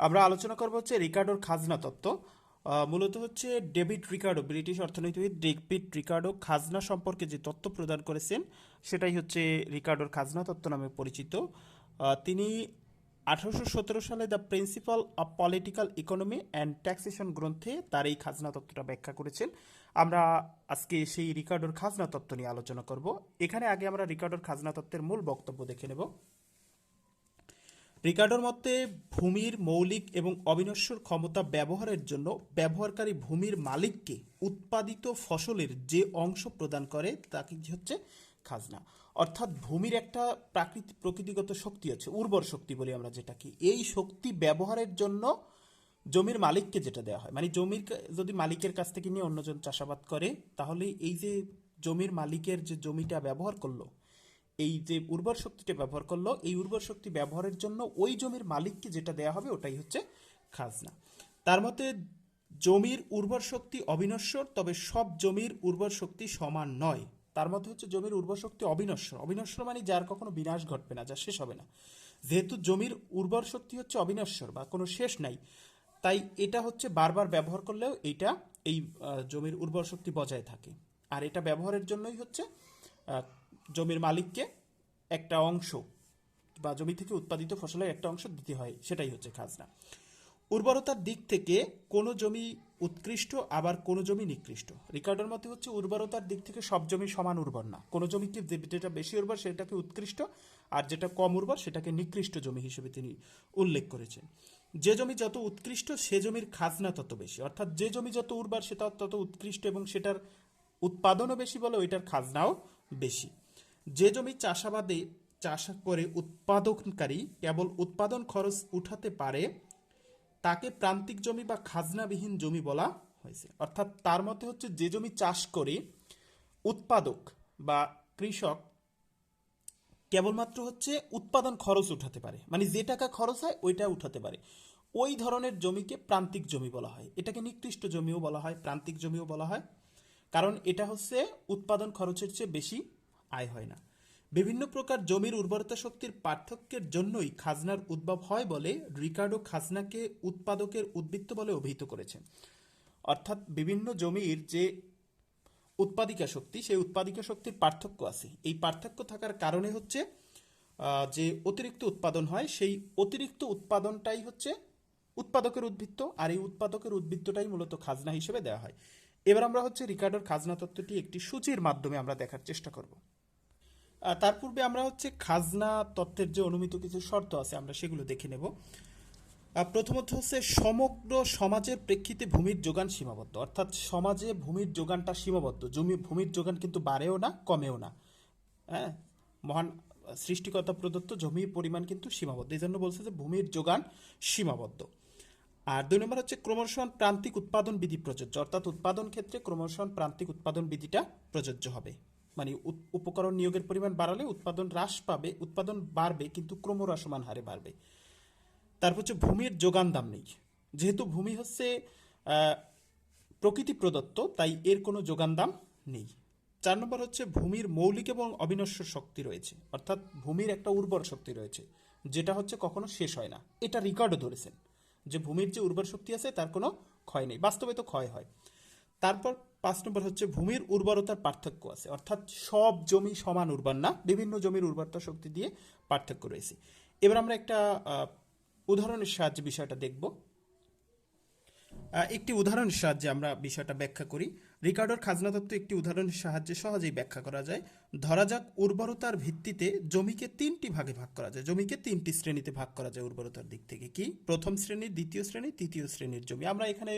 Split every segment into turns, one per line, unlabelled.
আমরা আলোচনা করব হচ্ছে রিকার্ডোর খাজনা তত্ত্ব। মূলত হচ্ছে ডেভিড রিকার্ডো, ব্রিটিশ অর্থনীতিবিদ ডেভিড রিকার্ডো খাজনা সম্পর্কে যে তত্ত্ব প্রদান করেছেন, সেটাই হচ্ছে রিকার্ডোর খাজনা তত্ত্ব নামে পরিচিত। তিনি আঠারোশো সতেরো সালে the principle of political economy and taxation গ্রন্থে তার এই খাজনা তত্ত্বটা ব্যাখ্যা করেছেন। আমরা আজকে সেই রিকার্ডোর খাজনা তত্ত্ব নিয়ে আলোচনা করব। এখানে আগে আমরা রিকার্ডোর খাজনা তত্ত্বের মূল বক্তব্য দেখে নেব। রিকার্ডোর মতে, ভূমির মৌলিক এবং অবিনশ্বর ক্ষমতা ব্যবহারের জন্য ব্যবহারকারী ভূমির মালিককে উৎপাদিত ফসলের যে অংশ প্রদান করে, তাকে হচ্ছে? খাজনা। অর্থাৎ ভূমির একটা প্রাকৃতিক প্রকৃতিগত শক্তি আছে, উর্বর শক্তি বলি আমরা যেটাকে। এই শক্তি ব্যবহারের জন্য জমির মালিককে যেটা দেওয়া হয়। মানে জমির যদি মালিকের কাছ থেকে নিয়ে অন্যজন চাষাবাদ করে, তাহলে এই যে জমির মালিকের যে জমিটা ব্যবহার করল এই যে উর্বর শক্তিটা ব্যবহার করল, এই উর্বর শক্তি ব্যবহারের জন্য ওই জমির মালিককে যেটা দেয়া হবে ওটাই হচ্ছে খাজনা। তার মতে জমির উর্বর শক্তি অবিনশ্বর, তবে সব জমির উর্বর শক্তি সমান নয়। তার মধ্যে হচ্ছে জমির উর্বর শক্তি অবিনশ্বর। অবিনশ্বর মানে যার কখনো বিনাশ ঘটবে না যা শেষ হবে না। যেহেতু জমির উর্বর শক্তি হচ্ছে অবিনশ্বর বা কোনো শেষ নাই, তাই এটা হচ্ছে বারবার ব্যবহার করলেও এইটা এই জমির উর্বর শক্তি বজায় থাকে। আর এটা ব্যবহারের জন্যই হচ্ছে জমির মালিককে একটা অংশ বা জমি থেকে উৎপাদিত ফসলের একটা অংশ দিতে হয়, সেটাই হচ্ছে খাজনা। উর্বরতার দিক থেকে কোনো জমি উৎকৃষ্ট, আবার কোনো জমি নিকৃষ্ট। রিকার্ডের মতে হচ্ছে উর্বরতার দিক থেকে সব জমি সমান উর্বর না। কোনো জমিকে যেটা বেশি উর্বর সেটাকে উৎকৃষ্ট, আর যেটা কম উর্বর সেটাকে নিকৃষ্ট জমি হিসেবে তিনি উল্লেখ করেছেন। যে জমি যত উৎকৃষ্ট, সে জমির খাজনা তত বেশি। অর্থাৎ যে জমি যত উর্বর সেটা তত উৎকৃষ্ট এবং সেটার উৎপাদনও বেশি বলে ওইটার খাজনাও বেশি। যে জমি চাষাবাদে চাষ করে উৎপাদনকারী কেবল উৎপাদন খরচ উঠাতে পারে, তাকে প্রান্তিক জমি বা খাজনাবিহীন জমি বলা হয়েছে। অর্থাৎ তার মতে হচ্ছে যে জমি চাষ করে উৎপাদক বা কৃষক কেবলমাত্র হচ্ছে উৎপাদন খরচ উঠাতে পারে। মানে যে টাকা খরচ হয় ওইটা উঠাতে পারে। ওই ধরনের জমিকে প্রান্তিক জমি বলা হয়। এটাকে নিকৃষ্ট জমিও বলা হয়, প্রান্তিক জমিও বলা হয়। কারণ এটা হচ্ছে উৎপাদন খরচের চেয়ে বেশি আয় হয় না। বিভিন্ন প্রকার জমির উর্বরতা শক্তির পার্থক্যের জন্যই খাজনার উদ্ভব হয় বলে রিকার্ডো খাজনাকে উৎপাদকের উদ্বৃত্ত বলে অভিহিত করেছেন অর্থাৎ বিভিন্ন জমির যে উৎপাদিকা শক্তি, সেই উৎপাদিকা শক্তির পার্থক্য আছে। এই পার্থক্য থাকার কারণে হচ্ছে যে অতিরিক্ত উৎপাদন হয়, সেই অতিরিক্ত উৎপাদনটাই হচ্ছে উৎপাদকের উদ্বৃত্ত, আর এই উৎপাদকের উদ্বৃত্তটাই মূলত খাজনা হিসেবে দেওয়া হয়। এবার আমরা হচ্ছে রিকার্ডোর খাজনা তত্ত্বটি একটি সূচির মাধ্যমে আমরা দেখার চেষ্টা করব। তার পূর্বে আমরা হচ্ছে খাজনা তত্ত্বের যে অনুমিত কিছু শর্ত আছে, আমরা সেগুলো দেখে নেব। প্রথমত হচ্ছে সমগ্র সমাজের প্রেক্ষিতে ভূমির যোগান সীমাবদ্ধ। অর্থাৎ সমাজে ভূমির যোগানটা সীমাবদ্ধ। জমি ভূমির যোগান কিন্তু বাড়েও না, কমেও না। হ্যাঁ? মহান সৃষ্টিকর্তা প্রদত্ত জমির পরিমাণ কিন্তু সীমাবদ্ধ। এই জন্য বলছে যে ভূমির যোগান সীমাবদ্ধ। আর দুই নম্বর হচ্ছে ক্রমশন প্রান্তিক উৎপাদন বিধি প্রযোজ্য। অর্থাৎ উৎপাদন ক্ষেত্রে ক্রমশন প্রান্তিক উৎপাদন বিধিটা প্রযোজ্য হবে। মানে উপকরণ নিয়োগের পরিমাণ বাড়ালে উৎপাদন হ্রাস পাবে, উৎপাদন বাড়বে, কিন্তু ক্রমহ্রাসমান হারে বাড়বে। তারপর হচ্ছে ভূমির যোগান দাম নেই। যেহেতু ভূমি হচ্ছে প্রকৃতি প্রদত্ত, তাই এর কোনো যোগান দাম নেই। চার নম্বর হচ্ছে ভূমির মৌলিক এবং অবিনশ্বর শক্তি রয়েছে। অর্থাৎ ভূমির একটা উর্বর শক্তি রয়েছে, যেটা হচ্ছে কখনো শেষ হয় না। এটা রেকর্ডও ধরেছেন যে ভূমির যে উর্বর শক্তি আছে, তার কোনো ক্ষয় নেই। বাস্তবে তো ক্ষয় হয়। তারপর পাঁচ নম্বর হচ্ছে ভূমির উর্বরতার পার্থক্য আছে। অর্থাৎ সব জমি সমান উর্বর না, বিভিন্ন জমির উর্বরতা শক্তি দিয়ে পার্থক্য রয়েছে। এবার আমরা একটা উদাহরণের সাহায্যে বিষয়টা দেখব। একটি উদাহরণের সাহায্যে আমরা বিষয়টা ব্যাখ্যা করি। রিকার্ডোর খাজনা তত্ত্ব একটি উদাহরণের সাহায্যে সহজেই ব্যাখ্যা করা যায়। ধরা যাক উর্বরতার ভিত্তিতে জমিকে তিনটি ভাগে ভাগ করা যায়। জমিকে তিনটি শ্রেণীতে ভাগ করা যায় উর্বরতার দিক থেকে। কি? প্রথম শ্রেণি, দ্বিতীয় শ্রেণি, তৃতীয় শ্রেণির জমি। আমরা এখানে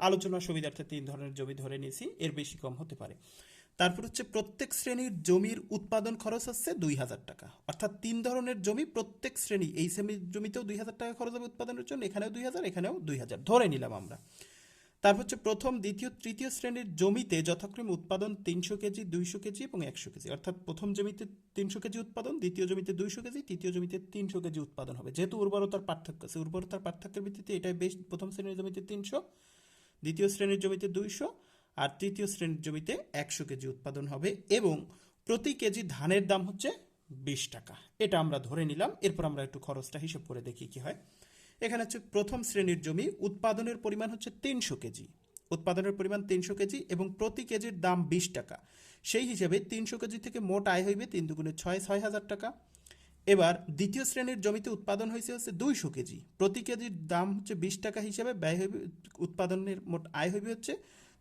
আলোচনার সুবিধার্থে তিন ধরনের জমি ধরে নিয়েছি, এর বেশি কম হতে পারে। তারপর হচ্ছে প্রত্যেক শ্রেণির জমির উৎপাদন খরচ হচ্ছে দুই হাজার টাকা। অর্থাৎ তিন ধরনের জমি প্রত্যেক শ্রেণি, এই শ্রেণির জমিতেও দুই হাজার টাকা খরচ হবে উৎপাদনের জন্য, এখানেও দুই হাজার, এখানেও দুই হাজার ধরে নিলাম আমরা। তারপর হচ্ছে প্রথম, দ্বিতীয়, তৃতীয় শ্রেণির জমিতে যথাক্রমে উৎপাদন তিনশো কেজি, দুইশো কেজি এবং একশো কেজি। অর্থাৎ প্রথম জমিতে তিনশো কেজি উৎপাদন, দ্বিতীয় জমিতে দুইশো কেজি, তৃতীয় জমিতে তিনশো কেজি উৎপাদন হবে। যেহেতু উর্বরতার পার্থক্য আছে উর্বরতার পার্থক্যের ভিত্তিতে এটাই বেশ প্রথম শ্রেণির জমিতে তিনশো দ্বিতীয় শ্রেণির জমিতে দুইশো আর তৃতীয় শ্রেণির জমিতে একশো কেজি উৎপাদন হবে এবং প্রতি কেজি ধানের দাম হচ্ছে বিশ টাকা। এটা আমরা ধরে নিলাম। এরপর আমরা একটু খরচটা হিসেব করে দেখি কি হয়। এখানে হচ্ছে প্রথম শ্রেণির জমি উৎপাদনের পরিমাণ হচ্ছে তিনশো কেজি। উৎপাদনের পরিমাণ তিনশো কেজি এবং প্রতি কেজির দাম বিশ টাকা। সেই হিসেবে তিনশো কেজি থেকে মোট আয় হইবে তিন দুগুণে ছয় ছয় হাজার টাকা। এবার দ্বিতীয় শ্রেণির জমিতে উৎপাদন হয়েছে হচ্ছে দুইশো কেজি। প্রতি কেজির দাম হচ্ছে বিশ টাকা হিসেবে ব্যয় হইবে, উৎপাদনের মোট আয় হইবে হচ্ছে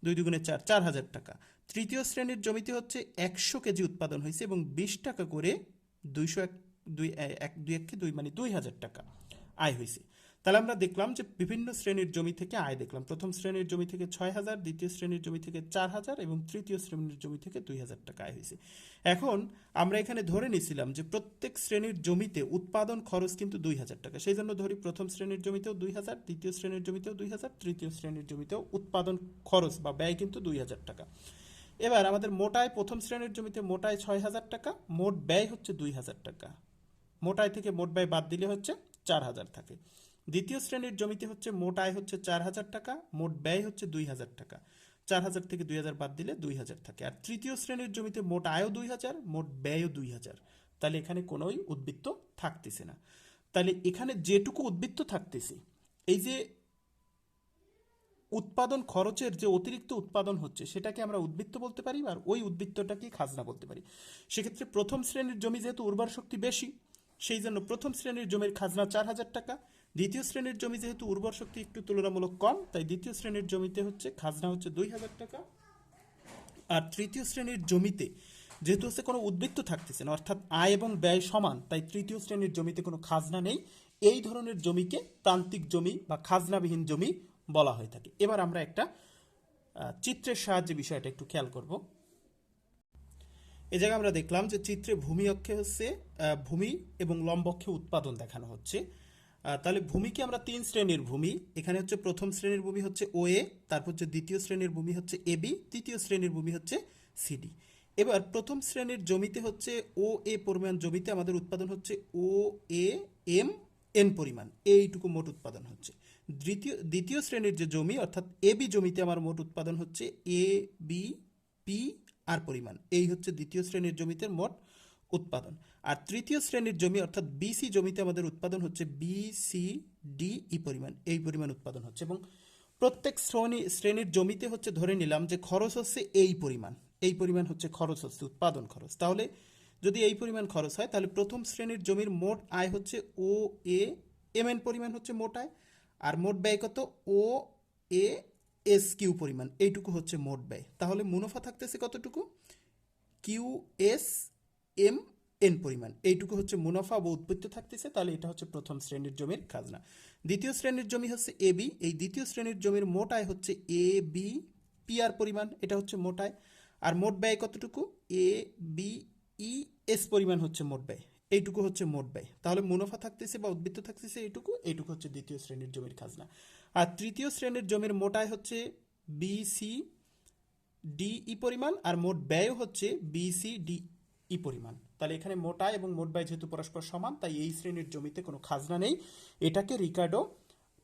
দুই দুগুণে চার চার হাজার টাকা। তৃতীয় শ্রেণির জমিতে হচ্ছে একশো কেজি উৎপাদন হয়েছে এবং বিশ টাকা করে দুইশো এক, দুই এক দুই এক দুই মানে দুই হাজার টাকা আয় হয়েছে তাহলে আমরা দেখলাম যে বিভিন্ন শ্রেণির জমি থেকে আয় দেখলাম। প্রথম শ্রেণির জমি থেকে ছয় হাজার, দ্বিতীয় শ্রেণির জমি থেকে চার হাজার এবং তৃতীয় শ্রেণির জমি থেকে দুই হাজার টাকা আয় হয়েছে। এখন আমরা এখানে ধরে নিয়েছিলাম যে প্রত্যেক শ্রেণির জমিতে উৎপাদন খরচ কিন্তু দুই হাজার টাকা। সেই জন্য ধরি প্রথম শ্রেণির জমিতেও দুই হাজার, দ্বিতীয় শ্রেণির জমিতেও দুই হাজার, তৃতীয় শ্রেণির জমিতেও উৎপাদন খরচ বা ব্যয় কিন্তু দুই হাজার টাকা। এবার আমাদের মোটায় প্রথম শ্রেণির জমিতে মোটায় ছয় হাজার টাকা, মোট ব্যয় হচ্ছে দুই হাজার টাকা। মোটায় থেকে মোট ব্যয় বাদ দিলে হচ্ছে চার হাজার থাকে। দ্বিতীয় শ্রেণির জমিতে হচ্ছে মোট আয় হচ্ছে চার হাজার টাকা, মোট ব্যয় হচ্ছে দুই হাজার টাকা। চার হাজার থেকে দুই হাজার বাদ দিলে দুই হাজার থাকে। আর তৃতীয় শ্রেণির জমিতে মোট আয়ও দুই হাজার, মোট ব্যয়ও দুই হাজার। তাহলে এখানে কোনোই উদ্বৃত্ত থাকতেছে না। তাহলে এখানে যেটুকু উদ্বৃত্ত থাকতেছে, এই যে উৎপাদন খরচের যে অতিরিক্ত উৎপাদন হচ্ছে, সেটাকে আমরা উদ্বৃত্ত বলতে পারি আর ওই উদ্বৃত্তটাকে খাজনা বলতে পারি। সেক্ষেত্রে প্রথম শ্রেণির জমি যেহেতু উর্বর শক্তি বেশি, সেই জন্য প্রথম শ্রেণির জমির খাজনা চার হাজার টাকা দ্বিতীয় শ্রেণির জমি যেহেতু উর্বর শক্তি একটু তুলনামূলক কম, তাই দ্বিতীয় শ্রেণির জমিতে হচ্ছে খাজনা হচ্ছে দুই হাজার টাকা। আর তৃতীয় শ্রেণির জমিতে যেহেতু হচ্ছে কোনো উদ্বৃত্ত থাকতেছে না, অর্থাৎ আয় এবং ব্যয় সমান, তাই তৃতীয় শ্রেণির জমিতে কোনো খাজনা নেই। এই ধরনের জমিকে প্রান্তিক জমি বা খাজনাবিহীন জমি বলা হয়ে থাকে। এবার আমরা একটা চিত্রের সাহায্যে বিষয়টা একটু খেয়াল করব। এই জায়গায় আমরা দেখলাম যে চিত্রে ভূমি অক্ষে হচ্ছে ভূমি এবং লম্বক্ষে উৎপাদন দেখানো হচ্ছে। তাহলে ভূমিকে আমরা তিন শ্রেণির ভূমি। এখানে হচ্ছে প্রথম শ্রেণির ভূমি হচ্ছে ও এ তারপর হচ্ছে দ্বিতীয় শ্রেণির ভূমি হচ্ছে এ বি তৃতীয় শ্রেণির ভূমি হচ্ছে সিডি এবার প্রথম শ্রেণির জমিতে হচ্ছে ও এ পরিমাণ, জমিতে আমাদের উৎপাদন হচ্ছে ও এ এম এন পরিমাণ। এইটুকু মোট উৎপাদন হচ্ছে। দ্বিতীয় দ্বিতীয় শ্রেণির যে জমি, অর্থাৎ এ বি জমিতে আমার মোট উৎপাদন হচ্ছে এ বি পি আর পরিমাণ। এই হচ্ছে দ্বিতীয় শ্রেণির জমিতে মোট উৎপাদন। আর তৃতীয় শ্রেণির জমি, অর্থাৎ বিসি জমিতে আমাদের উৎপাদন হচ্ছে বি সি ডি ই পরিমাণ, এই পরিমাণ উৎপাদন হচ্ছে। এবং প্রত্যেক শ্রেণি, শ্রেণির জমিতে হচ্ছে ধরে নিলাম যে খরচ হচ্ছে এই পরিমাণ এই পরিমাণ হচ্ছে খরচ হচ্ছে, উৎপাদন খরচ। তাহলে যদি এই পরিমাণ খরচ হয়, তাহলে প্রথম শ্রেণির জমির মোট আয় হচ্ছে ও এ এম এন পরিমাণ হচ্ছে মোট আয়, আর মোট ব্যয় কত? ও এ এস কিউ পরিমাণ, এইটুকু হচ্ছে মোট ব্যয়। তাহলে মুনাফা থাকতেছে কতটুকু? কিউ এস এম এন পরিমাণ। এইটুকু হচ্ছে মুনাফা বা উৎপত্তি থাকতেছে, তাহলে এটা হচ্ছে প্রথম শ্রেণির জমির খাজনা। দ্বিতীয় শ্রেণির জমি হচ্ছে এ, বি। এই দ্বিতীয় শ্রেণির জমির মোট আয় হচ্ছে এ, বি, পি আর পরিমাণ, এটা হচ্ছে মোট আয় আর মোট ব্যয় কতটুকু? এ, বি, ই, এস পরিমাণ হচ্ছে মোট ব্যয়। এইটুকু হচ্ছে মোট ব্যয়। তাহলে মুনাফা থাকতেছে বা উদ্বৃত্ত থাকতেছে এইটুকু এইটুকু হচ্ছে দ্বিতীয় শ্রেণির জমির খাজনা। আর তৃতীয় শ্রেণির জমির মোট আয় হচ্ছে বি, সি, ডি, ই পরিমাণ, আর মোট ব্যয় হচ্ছে বিসি ডি ই পরিমাণ। তাহলে এখানে মোটা এবং মোট ব্যয় যেহেতু পরস্পর সমান, তাই এই শ্রেণির জমিতে কোনো খাজনা নেই। এটাকে রিকার্ডো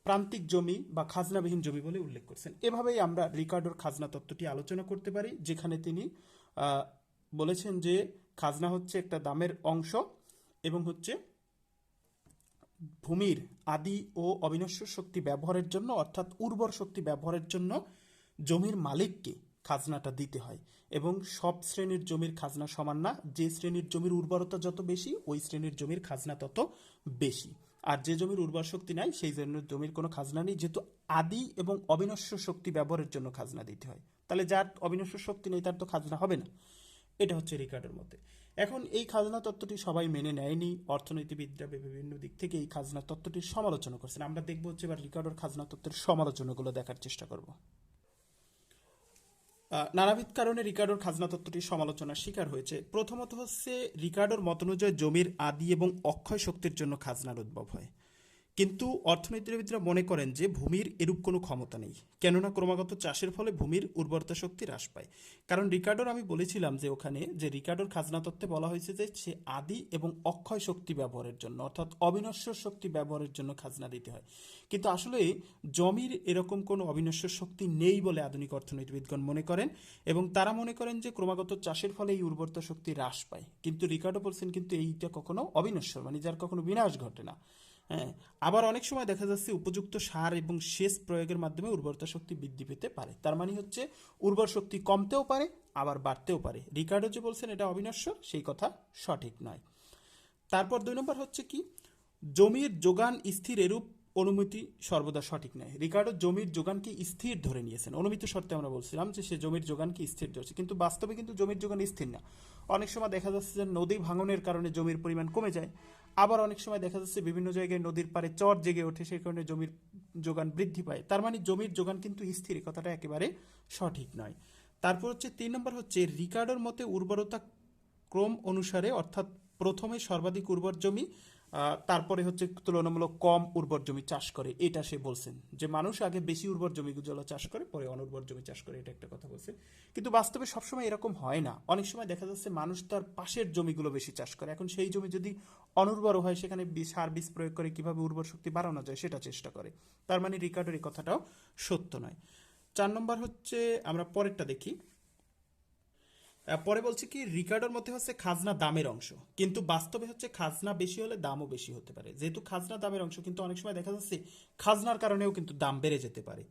প্রান্তিক জমি বা খাজনাবিহীন জমি বলে উল্লেখ করছেন। এভাবেই আমরা রিকার্ডোর খাজনা তত্ত্বটি আলোচনা করতে পারি, যেখানে তিনি বলেছেন যে খাজনা হচ্ছে একটা দামের অংশ এবং হচ্ছে ভূমির আদি ও অবিনশ্বর শক্তি ব্যবহারের জন্য, অর্থাৎ উর্বর শক্তি ব্যবহারের জন্য জমির মালিককে খাজনাটা দিতে হয়। এবং সব শ্রেণির জমির খাজনা সমান না, যে শ্রেণির জমির উর্বরতা যত বেশি, ওই শ্রেণির জমির খাজনা তত বেশি। আর যে জমির উর্বর শক্তি নাই, সেই জন্য জমির কোনো খাজনা নেই, যেহেতু আদি এবং অবিনশ্বর শক্তি ব্যবহারের জন্য খাজনা দিতে হয়। তাহলে যার অবিনশ্বর শক্তি নেই, তার তো খাজনা হবে না। এটা হচ্ছে রিকার্ডের মতে। এখন এই খাজনা তত্ত্বটি সবাই মেনে নেয়নি। অর্থনীতিবিদরা বিভিন্ন দিক থেকে এই খাজনা তত্ত্বটির সমালোচনা করছেন। আমরা দেখব হচ্ছে এবার রিকার্ডের খাজনা তত্ত্বের সমালোচনাগুলো দেখার চেষ্টা করব। নানাবিধ কারণে রিকার্ডোর খাজনা তত্ত্বটি সমালোচনার শিকার হয়েছে। প্রথমত হচ্ছে, রিকার্ডোর মতানুযায়ী জমির আদি এবং অক্ষয় শক্তির জন্য খাজনার উদ্ভব হয়। কিন্তু অর্থনীতিবিদরা মনে করেন যে ভূমির এরূপ কোনো ক্ষমতা নেই। কেননা ক্রমাগত চাষের ফলে ভূমির উর্বরতা শক্তি হ্রাস পায়। কারণ রিকার্ডোর আমি বলেছিলাম যে ওখানে যে রিকার্ডোর খাজনা তত্ত্বে বলা হয়েছে যে সে আদি এবং অক্ষয় শক্তি ব্যবহারের জন্য, অর্থাৎ অবিনশ্বর শক্তি ব্যবহারের জন্য খাজনা দিতে হয়। কিন্তু আসলে জমির এরকম কোনো অবিনশ্বর শক্তি নেই বলে আধুনিক অর্থনীতিবিদগণ মনে করেন এবং তারা মনে করেন যে ক্রমাগত চাষের ফলে এই উর্বরতা শক্তি হ্রাস পায়। কিন্তু রিকার্ডো বলছেন কিন্তু এইটা কখনো অবিনশ্বর মানে যার কখনো বিনাশ ঘটে না। হ্যাঁ আবার অনেক সময় দেখা যাচ্ছে উপযুক্ত সার এবং সেচ প্রয়োগের মাধ্যমে উর্বরতা শক্তি বৃদ্ধি পেতে পারে। তার মানে হচ্ছে উর্বর শক্তি কমতেও পারে, আবার বাড়তেও পারে। রিকার্ডো যে বলছেন, এটা অবিনশ্বর, সেই কথা সঠিক নয়। তারপর দুই নম্বর হচ্ছে কি? জমির যোগান স্থির এরূপ অনুমতি সর্বদা সঠিক নয়। রিকার্ডো জমির যোগানকে স্থির ধরে নিয়েছেন। অনুমিত শর্তে আমরা বলছিলাম যে সে জমির যোগানকে স্থির ধরছে। কিন্তু বাস্তবে কিন্তু জমির যোগান স্থির না। অনেক সময় দেখা যাচ্ছে যে নদী ভাঙনের কারণে জমির পরিমাণ কমে যায়। আবার অনেক সময় দেখা যাচ্ছে বিভিন্ন জায়গায় নদীর পাড়ে চর জেগে ওঠে, সেই কারণে জমির যোগান বৃদ্ধি পায়। তার মানে জমির যোগান কিন্তু স্থির কথাটা একেবারে সঠিক নয়। তারপর হচ্ছে তিন নম্বর হচ্ছে রিকার্ডোর মতে উর্বরতা ক্রম অনুসারে, অর্থাৎ প্রথমে সর্বাধিক উর্বর জমি তারপরে হচ্ছে তুলনামূলক কম উর্বর জমি চাষ করে, এটা সে বলছেন। যে মানুষ আগে বেশি উর্বর জমিগুলো চাষ করে, পরে অনুর্বর জমি চাষ করে, এটা একটা কথা বলছে। কিন্তু বাস্তবে সবসময় এরকম হয় না। অনেক সময় দেখা যাচ্ছে মানুষ তার পাশের জমিগুলো বেশি চাষ করে। এখন সেই জমি যদি অনুর্বর হয়, সেখানে সার বীজ প্রয়োগ করে কীভাবে উর্বর শক্তি বাড়ানো যায় সেটা চেষ্টা করে। তার মানে রিকার্ডের কথাটাও সত্য নয়। চার নম্বর হচ্ছে, আমরা পরেরটা দেখি। পরে বলছে কি, রিকার্ডোর মধ্যে হচ্ছে খাজনা দামের অংশ। কিন্তু বাস্তবে হচ্ছে খাজনা বেশি হলে দামও বেশি হতে পারে। যেহেতু খাজনা দামের অংশ, কিন্তু অনেক সময় দেখা যাচ্ছে খাজনার কারণেও কিন্তু দাম বেড়ে যেতে পারে।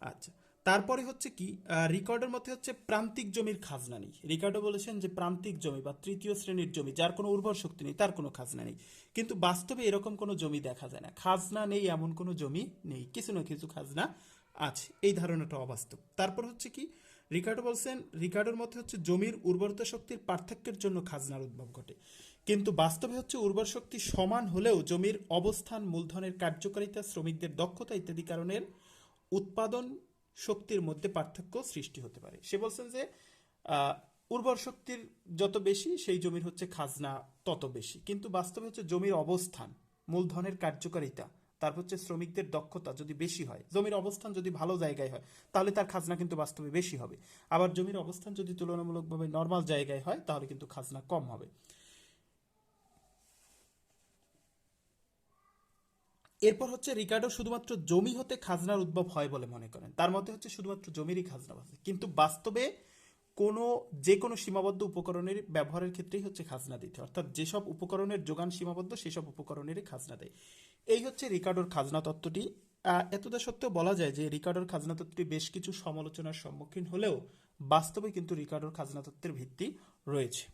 আচ্ছা তারপরে হচ্ছে কি রিকার্ডের মধ্যে হচ্ছে প্রান্তিক জমির খাজনা নেই। রিকার্ডো বলেছেন যে প্রান্তিক জমি বা তৃতীয় শ্রেণির জমি, যার কোনো উর্বর শক্তি নেই, তার কোনো খাজনা নেই। কিন্তু বাস্তবে এরকম কোনো জমি দেখা যায় না। খাজনা নেই, এমন কোনো জমি নেই। কিছু না কিছু খাজনা আছে। এই ধারণাটা অবাস্তব। তারপর হচ্ছে কি রিকার্ডো বলছেন, রিকার্ডোর মতে হচ্ছে জমির উর্বরতা শক্তির পার্থক্যের জন্য খাজনার উদ্ভব ঘটে। কিন্তু বাস্তবে হচ্ছে উর্বর শক্তি সমান হলেও জমির অবস্থান, মূলধনের কার্যকারিতা, শ্রমিকদের দক্ষতা ইত্যাদি কারণের উৎপাদন শক্তির মধ্যে পার্থক্য সৃষ্টি হতে পারে। সে বলছেন যে উর্বর শক্তির যত বেশি, সেই জমির হচ্ছে খাজনা তত বেশি। কিন্তু বাস্তবে হচ্ছে জমির অবস্থান, মূলধনের কার্যকারিতা তারপর হচ্ছে শ্রমিকদের দক্ষতা যদি বেশি হয়, জমির অবস্থান যদি ভালো জায়গায় হয়, তাহলে তার খাজনা কিন্তু বাস্তবে বেশি হবে। আবার জমির অবস্থান যদি তুলনামূলকভাবে নর্মাল জায়গায় হয়, তাহলে কিন্তু খাজনা কম হবে। এরপর হচ্ছে রিকার্ডো শুধুমাত্র জমি হতে খাজনার উদ্ভব হয় বলে মনে করেন। তার মতে হচ্ছে শুধুমাত্র জমিরই খাজনা আছে কিন্তু বাস্তবে কোনো যে কোনো সীমাবদ্ধ উপকরণের ব্যবহারের ক্ষেত্রেই হচ্ছে খাজনা দিতে। অর্থাৎ যেসব উপকরণের যোগান সীমাবদ্ধ, সেসব উপকরণেরই খাজনা দেয়। এই হচ্ছে রিকার্ডোর খাজনা তত্ত্বটি। এতদা সত্ত্বেও বলা যায় যে রিকার্ডোর খাজনা তত্ত্বটি বেশ কিছু সমালোচনার সম্মুখীন হলেও বাস্তবে কিন্তু রিকার্ডোর খাজনা তত্ত্বের ভিত্তি রয়েছে।